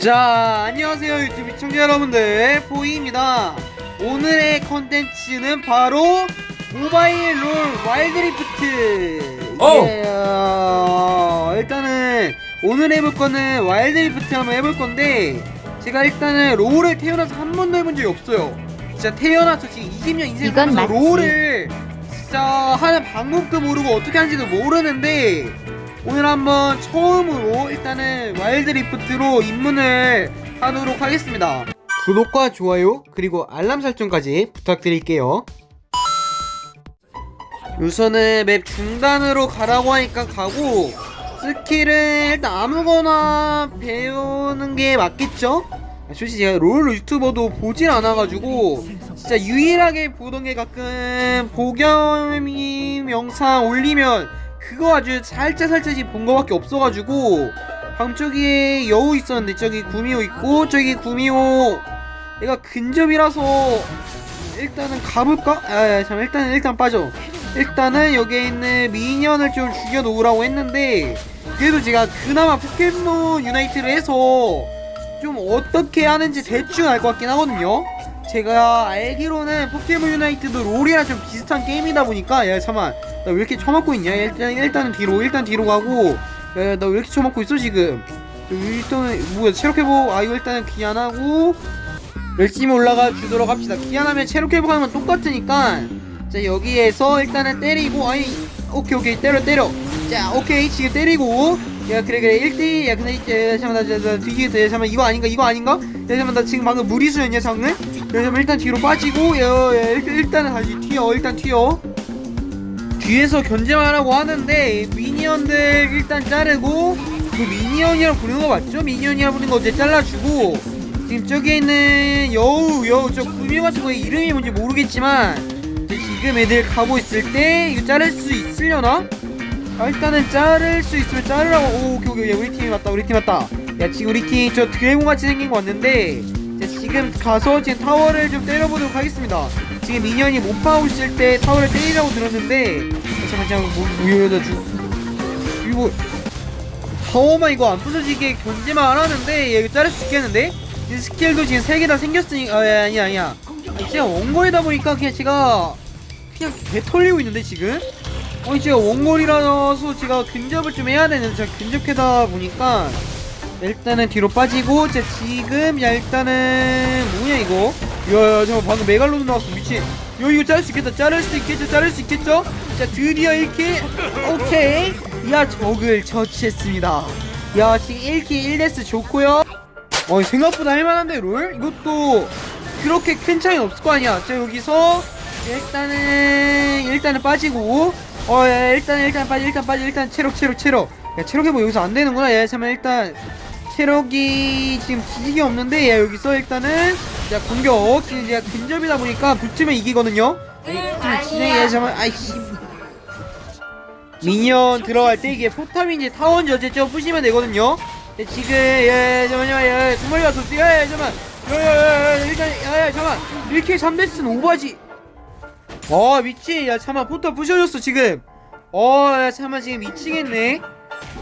자 안녕하세요 유튜브 시청자 여러분들. 포이입니다. 오늘의 컨텐츠는 바로 모바일 롤 와일드리프트. 오! 예, 어, 일단은 오늘 해볼 거는 와일드리프트 한번 해볼 건데 제가 일단은 롤을 태어나서 한 번도 해본 적이 없어요. 진짜 태어나서 지금 20년 인생 이건 살면서 맞지. 롤을 진짜 하는 방법도 모르고 어떻게 하는지도 모르는데 오늘 한번 처음으로 일단은 와일드 리프트로 입문을 하도록 하겠습니다. 구독과 좋아요 그리고 알람 설정까지 부탁드릴게요. 우선은 맵 중단으로 가라고 하니까 가고 스킬은 일단 아무거나 배우는 게 맞겠죠? 솔직히 제가 롤 유튜버도 보질 않아가지고 진짜 유일하게 보던 게 가끔 보겸이 영상 올리면 그거 아주 살짝살짝씩 본 거밖에 없어가지고 저기 여우 있었는데 저기 구미호 있고 저기 구미호 얘가 근접이라서 일단은 가볼까? 아 잠깐 일단 일단 빠져. 일단은 여기에 있는 미니언을 좀 죽여놓으라고 했는데 그래도 제가 그나마 포켓몬 유나이트를 해서 좀 어떻게 하는지 대충 알 것 같긴 하거든요. 제가 알기로는 포켓몬 유나이트도 롤이랑 좀 비슷한 게임이다 보니까 야 잠만 나 왜 이렇게 처맞고 있냐? 일단 일단은 뒤로 일단 뒤로 가고. 야 나 왜 이렇게 처맞고 있어 지금? 일단은 뭐야 체력 회복? 아 이거 일단은 귀안 하고 열심히 올라가 주도록 합시다. 귀환하면 체력 회복하면 똑같으니까. 자 여기에서 일단은 때리고 아니 오케이 오케이. 때려 때려. 자 오케이. 지금 때리고. 야 그래 그래. 1대1 야 근데 이제 잠깐만 나, 나, 나 뒤에 잠깐만. 이거 아닌가? 이거 아닌가? 야 잠깐만. 나 지금 방금 무리수였냐 장르? 야 잠깐만. 일단 뒤로 빠지고 야, 야 일단, 일단은 다시 튀어 일단 튀어 뒤에서 견제만 하라고 하는데 미니언들 일단 자르고 그 미니언이라 부르는 거 맞죠? 미니언이라 부르는 거 어제 잘라주고 지금 저기 있는 여우 여우 저 구미 같은 거의 이름이 뭔지 모르겠지만 이제 지금 애들 가고 있을 때 이거 자를 수 있으려나? 아, 일단은 자를 수 있으면 자르라고 오 오케이 오케이 야, 우리 팀이 맞다 우리 팀 맞다 야 지금 우리 팀 저 드래곤 같이 생긴 거 왔는데 이제 지금 가서 지금 타워를 좀 때려보도록 하겠습니다 지금 미니언이 못 파고 있을 때 타워를 때리라고 들었는데 잠깐만 잠깐만 뭐 뭐여다 주 이거 타워만 이거 안 부서지게 견제만 안 하는데 얘 자를 수 있겠는데? 이 스킬도 지금 3개 다 생겼으니까 아 야, 아니야 아니야 아니, 제가 원거리다 보니까 그냥 제가 그냥 개 털리고 있는데 지금? 아니 제가 원거리라서 제가 근접을 좀 해야 되는데 제가 근접하다 보니까 일단은 뒤로 빠지고 자 지금 야 일단은 뭐냐 이거 야야 잠깐 방금 메갈로돈 나왔어 미친. 야 이거 자를 수 있겠다. 자를 수 있겠죠? 자를 수 있겠죠? 자 드디어 1킬. 오케이. 야 적을 처치했습니다. 야 지금 1킬 1데스 좋고요. 어 생각보다 할만한데 롤? 이것도 그렇게 큰 차이는 없을 거 아니야. 자 여기서 일단은 일단은 빠지고. 어 야, 일단 일단 빠지 일단 빠지 일단 체력 체력 체력. 야 체력이 뭐 여기서 안 되는구나. 야 잠깐 일단 체력이 지금 뒤지게 없는데 야 여기서 일단은 자 공격. 지금 제가 근접이다 보니까 붙으면 이기거든요. 좀 진행해 잠깐 아이씨. 미니언 들어갈 때 이게 포탑인지 타원인지 어쨌든 부시면 되거든요. 예, 지금 예 잠깐만요. 예 정말 가서 뛰어. 예 잠깐 야야야 일단 야야 잠깐 1K 3데스는 오바지. 어 미친. 야 잠깐 포탑 부셔졌어 지금. 어야 잠깐 지금 미치겠네.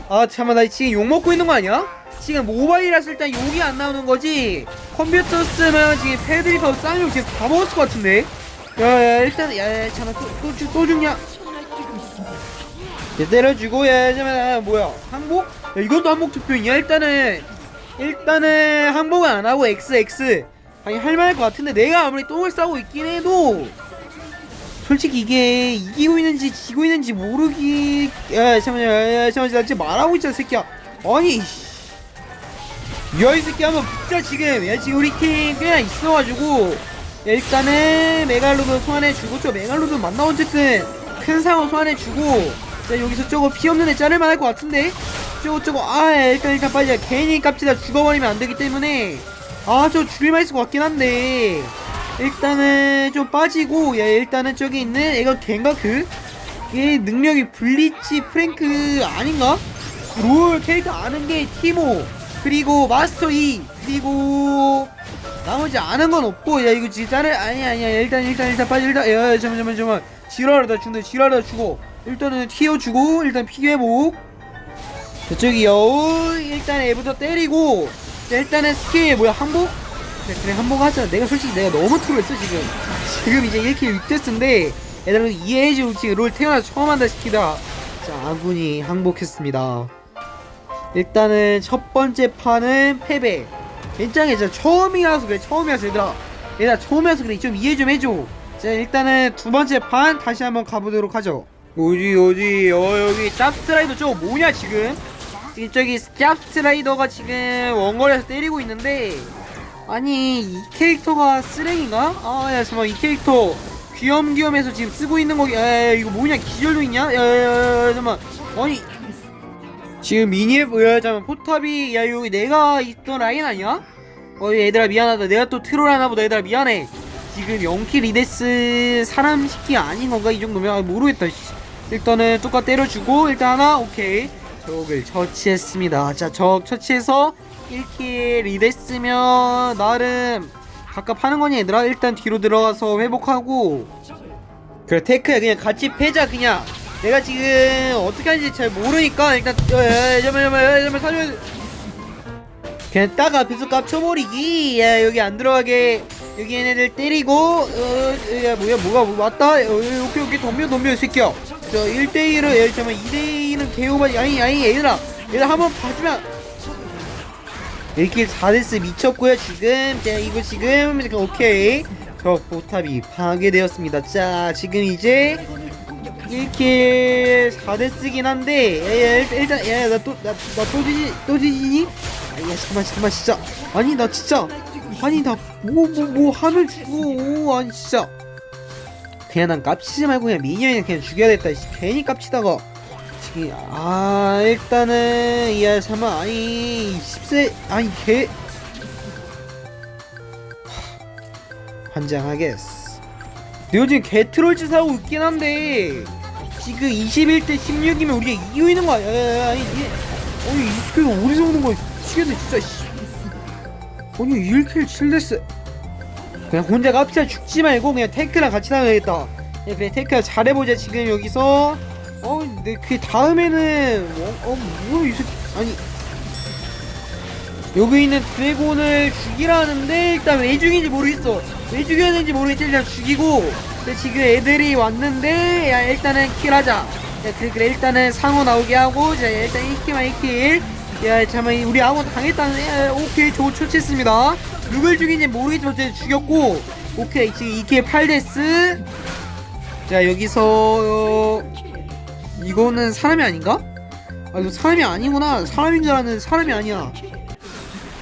아 잠깐 나 지금 욕 먹고 있는 거 아니야? 지금 모바일이라서 일단 욕이 안 나오는 거지? 컴퓨터 쓰면 지금 패드립하고 쌍욕 지금 다 먹었을 것 같은데? 야야 일단 야야 잠깐 또 또 또, 또 죽냐? 얘 때려주고 야 잠깐 아, 뭐야? 항복? 야 이것도 항복 투표이냐? 일단은 일단은 항복은 안 하고 XX 아니 할만할 것 같은데 내가 아무리 똥을 싸고 있긴 해도 솔직히 이게 이기고 있는지 지고 있는지 모르기 야 잠깐만 야, 야 잠깐만 나 진짜 말하고 있잖아 새끼야. 아니 야 이 새끼 한번 붙자 지금. 야 지금 우리 팀 그냥 있어가지고. 야, 일단은 메갈로돈 소환해주고 저 메갈로돈 만나? 어쨌든 큰 상어 소환해주고. 자 여기서 저거 피 없는 애 자를만 할 것 같은데? 저거 저거 아 일단 일단 빨리 괜히 깝치다 죽어버리면 안 되기 때문에. 아 저 죽일만 있을 것 같긴 한데. 일단은 좀 빠지고 야 일단은 저기 있는 애가 걘가 그? 얘 능력이 블리치 프랭크 아닌가? 롤 캐릭터 아는 게 티모 그리고 마스터 2 그리고 나머지 아는 건 없고 야 이거 진짜를 아니 아니야. 일단 일단 일단 빠지 일단 야, 야 잠깐만 잠깐만. 지랄하다 죽는다 지랄하다 죽어. 일단은 튀어주고 일단 피회복 저쪽이 여우 일단 애부터 때리고 자, 일단은 스킬 뭐야 항복? 그래, 그래 항복하자. 내가 솔직히 내가 너무 트롤했어 지금. 지금 이제 1킬 6데스인데 얘들은 이해해주고 지금 롤 태어나서 처음 한다 시키다 자 아군이 항복했습니다 일단은 첫 번째 판은 패배. 괜찮아 진짜 처음이라서 그래 처음이라서 얘들아. 얘들아 처음이라서 그래. 좀 이해 좀 해줘. 자 일단은 두 번째 판 다시 한번 가보도록 하죠. 어디 어디 어 여기 짭스라이더 저거 뭐냐 지금? 지금 저기 짭스라이더가 지금 원거리에서 때리고 있는데 아니 이 캐릭터가 쓰레기인가? 아 야 잠깐만. 이 캐릭터 귀염귀염해서 지금 쓰고 있는 거기 야 이거 뭐냐? 기절도 있냐? 야 야야 잠깐만. 아니 지금 미니앱 야 잠깐만 포탑이 야 여기 내가 있던 라인 아니야? 어 얘들아 미안하다. 내가 또 트롤 하나 보다. 얘들아 미안해. 지금 영키 리데스 사람 시키 아닌 건가? 이 정도면? 아, 모르겠다 씨. 일단은 똑같 때려주고 일단 하나 오케이. 적을 처치했습니다. 자적 처치해서 1킬 리데스면 나름 가깝 하는 거니 얘들아? 일단 뒤로 들어가서 회복하고. 그래 테크야. 그냥 같이 패자 그냥 내가 지금 어떻게 하는지 잘 모르니까 일단 잠깐만 잠깐만 살려 그냥 딱 앞에서 깝쳐버리기. 야 여기 안 들어가게. 여기 얘네들 때리고 어 야 뭐야 뭐가 뭐 왔다? 어, 오케이 오케이. 덤벼 덤벼 이 새끼야. 저 1대1은 야 잠깐만 2대2는 개오바지 아니 아니 얘들아. 얘들아 한번 봐주면. 이렇게 4데스 미쳤고요 지금. 자 이거 지금. 오케이. 저 포탑이 파괴되었습니다. 자 지금 이제 1킬 4데스긴 한데 야, 야, 일단 야나또나나또 지지 또 지지니? 아야 잠깐만 잠깐만 진짜. 아니 나 진짜 아니 나 뭐 뭐 뭐 하면 죽어. 아니 진짜. 그냥 난 깝치지 말고 그냥 미니언이나 그냥 죽여야겠다 씨, 괜히 깝치다가. 지금 아 일단은 야 잠만 아니 10세 아니 개. 환장하겠어. 근데 요즘 개 트롤 짓 하고 있긴 한데 지금 21대 16이면 우리가 이기고 있는 거야. 야 야야 아니 이게 아니 이 스킬가 어디서 오는 거야 미치겠네 진짜 씨. 아니 1킬 7데스 그냥 혼자 깝치다. 죽지 말고 그냥 테크랑 같이 나가야겠다. 야, 그래 테크야 잘해보자 지금 여기서. 어 근데 그 다음에는 어뭐이 새끼 아니. 여기 있는 드래곤을 죽이라는데 일단 왜 죽인지 모르겠어. 왜 죽여야 되는지 모르겠지. 일단 죽이고 근데 지금 애들이 왔는데 야 일단은 킬하자. 야 그래 그래 일단은 상어 나오게 하고 자 일단 1킬만 1킬. 야 잠깐만 우리 아무 당했다는 야, 오케이 저 처치했습니다. 누굴 죽인지 모르겠지만 어쨌든 죽였고 오케이 지금 2킬 8데스. 자 여기서 어, 이거는 사람이 아닌가? 아 이거 사람이 아니구나. 사람인 줄 알았는데 사람이 아니야.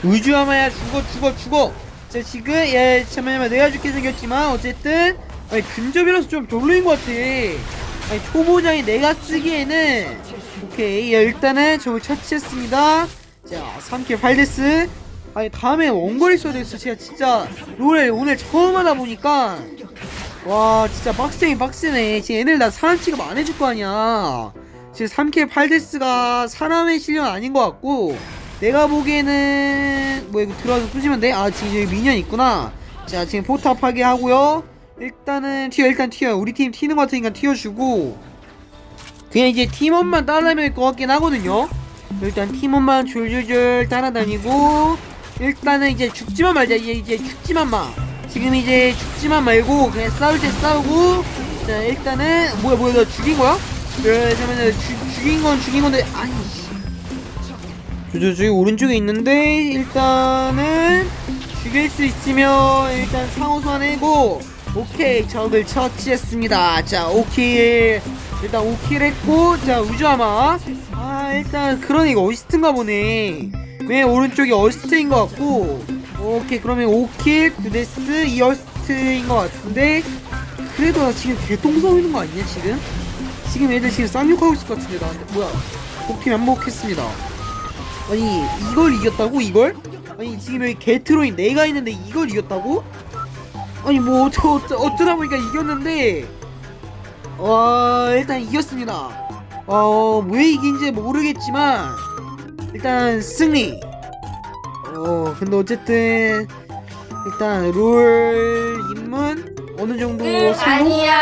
우주아마야 죽어 죽어 죽어. 자 지금 예 잠깐만 내가 죽게 생겼지만 어쨌든 아니 근접이라서 좀 별로인 것 같아. 아니 초보장이 내가 쓰기에는. 오케이 야, 일단은 저걸 처치했습니다. 자 3킬 8데스. 아니 다음에 원거리 써야 되겠어. 제가 진짜 롤을 오늘 처음 하다 보니까. 와 진짜 빡세긴 빡세네. 지금 얘들 나 사람 취급 안 해줄 거 아니야. 지금 3K 8데스가 사람의 실력 아닌 것 같고 내가 보기에는 뭐 이거 들어와서 쑤시면 돼? 아 지금 여기 미니언 있구나. 자 지금 포탑 하게 하고요 일단은 튀어 일단 튀어. 우리 팀 튀는 것 같으니까 튀어주고. 그냥 이제 팀원만 따라다니면 될것 같긴 하거든요. 일단 팀원만 줄줄줄 따라다니고 일단은 이제 죽지만 말자. 이제 이제 죽지만 마. 지금 이제 죽지만 말고 그냥 싸울 때 싸우고 자 일단은 뭐야 뭐야 나 죽인 거야? 죽 죽인 건 죽인 건데 아니 저저 저기 오른쪽에 있는데 일단은 죽일 수 있으면 일단 상호 소환해고 오케이 적을 처치했습니다. 자 5킬. 일단 5킬 했고 자 우주아마. 아 일단 그런 이거 어시스트인가 보네. 왜 오른쪽이 어시스트인 것 같고. 오케이 그러면 5킬 9데스 2어시스트인 것 같은데. 그래도 나 지금 개똥 싸고 있는 거 아니냐 지금? 지금 애들 지금 쌍욕하고 있을 것 같은데 나한테. 뭐야? 뽑힘 한복했습니다. 아니 이걸 이겼다고 이걸? 아니 지금 여기 개트로인 내가 있는데 이걸 이겼다고? 아니 뭐 어쩌, 어쩌, 어쩌다 보니까 이겼는데. 와 일단 이겼습니다. 어왜 이긴지 모르겠지만 일단 승리. 어 근데 어쨌든 일단 롤 입문 어느 정도 승부? 아니야.